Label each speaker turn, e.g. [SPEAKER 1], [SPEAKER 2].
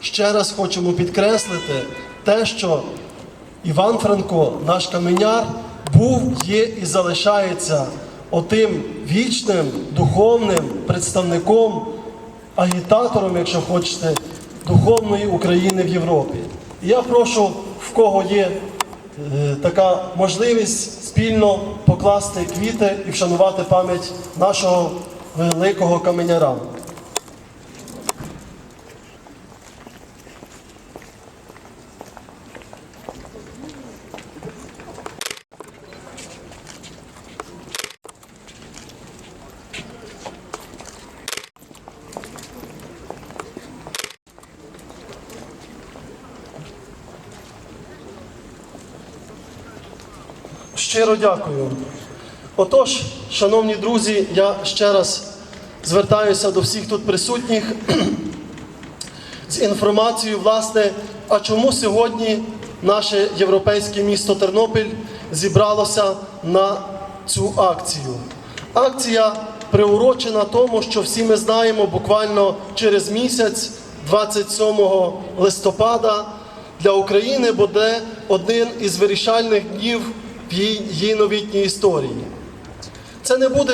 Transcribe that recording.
[SPEAKER 1] Ще раз хочемо підкреслити те, що Іван Франко, наш каменяр, був, є і залишається отим вічним духовним представником, агітатором, якщо хочете, духовної України в Європі. І я прошу, в кого є е, така можливість спільно покласти квіти і вшанувати пам'ять нашого великого каменяра. Щиро дякую. Отож, шановні друзі, я ще раз звертаюся до всіх тут присутніх з інформацією, власне, а чому сьогодні наше європейське місто Тернопіль зібралося на цю акцію. Акція приурочена тому, що всі ми знаємо, буквально через місяць, 27 листопада, для України буде один із вирішальних днів її новітній історії. Це не буде